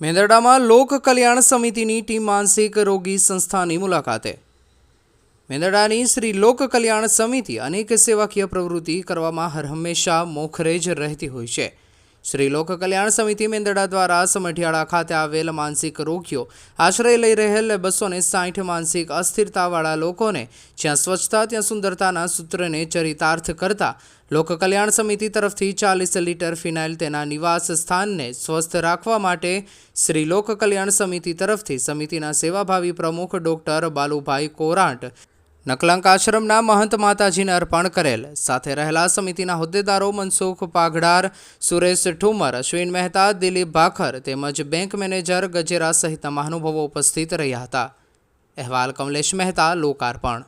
મેંદરડામાં લોક કલ્યાણ સમિતિની ટીમ માનસિક રોગી સંસ્થાની મુલાકાતે. મેંદરડાની શ્રી લોક કલ્યાણ સમિતિ અનેક સેવાકીય પ્રવૃત્તિ કરવામાં હરહંમેશા મોખરે જ રહેતી હોય છે. શ્રી લોક કલ્યાણ સમિતિ મેંદડા દ્વારા સમઢિયાળા ખાતે આવેલ માનસિક રોગીઓ આશ્રય લઈ રહેલ બસો ને સાઠ માનસિક અસ્થિરતાવાળા લોકોને જ્યાં સ્વચ્છતા, ત્યાં સુંદરતાના સૂત્રને ચરિતાર્થ કરતા લોક કલ્યાણ સમિતિ તરફથી ચાલીસ લીટર ફિનાઇલ તેના નિવાસ સ્થાનને સ્વસ્થ રાખવા માટે શ્રી લોક કલ્યાણ સમિતિ તરફથી સમિતિના સેવાભાવી પ્રમુખ ડોક્ટર બાલુભાઈ કોરાટ નકલંક આશ્રમના મહંત માતાજીને અર્પણ કરેલ. સાથે રહેલા સમિતિના હોદ્દેદારો મનસુખ પાઘડાર, સુરેશ ઠુમર, અશ્વિન મહેતા, દિલીપ ભાખર તેમજ બેંક મેનેજર ગજેરા સહિતના મહાનુભાવો ઉપસ્થિત રહ્યા હતા. અહેવાલ કમલેશ મહેતા, લોકાર્પણ.